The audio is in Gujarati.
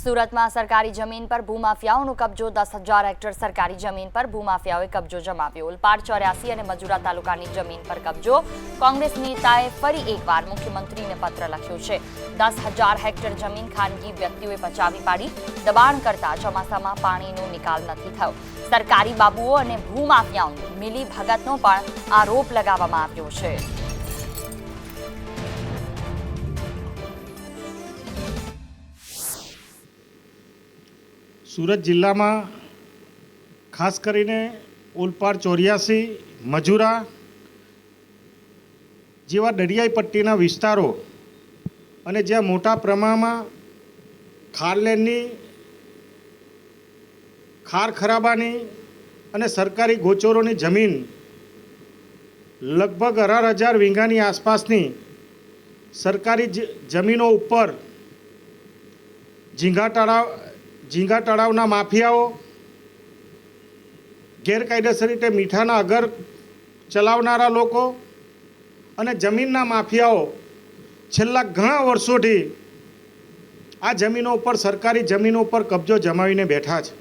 સુરતમાં સરકારી જમીન પર ભૂમાફિયાઓનો કબજો, દસ હજાર હેક્ટર સરકારી જમીન પર ભૂમાફિયાઓએ કબજો જમાવ્યો. ઉલપાડ, ચોર્યાસી અને મજુરા તાલુકાની જમીન પર કબજો. કોંગ્રેસ નેતાએ ફરી એકવાર મુખ્યમંત્રીને પત્ર લખ્યો છે. દસ હજાર હેક્ટર જમીન ખાનગી વ્યક્તિઓએ પચાવી પાડી. દબાણ કરતા ચોમાસામાં પાણીનો નિકાલ નથી થયો. સરકારી બાબુઓ અને ભૂમાફિયાઓની મિલી ભગતનો પણ આરોપ લગાવવામાં આવ્યો છે. સુરત જિલ્લામાં ખાસ કરીને ઓલપાડ ચોર્યાસી, મજુરા જેવા દરિયાઈ પટ્ટીના વિસ્તારો અને જ્યાં મોટા પ્રમાણમાં ખારલેનની, ખાર ખરાબાની અને સરકારી ગોચરોની જમીન લગભગ અઢાર હજાર વીંઘાની આસપાસની સરકારી જમીનો ઉપર ઝીંગાટાળા ઝીંગા તળાવના માફિયાઓ ગેરકાયદેસર રીતે મીઠાના અગર ચલાવનારા લોકો અને જમીનના માફિયાઓ છેલ્લા ઘણા વર્ષોથી આ જમીનો ઉપર, સરકારી જમીનો ઉપર કબજો જમાવીને બેઠા છે.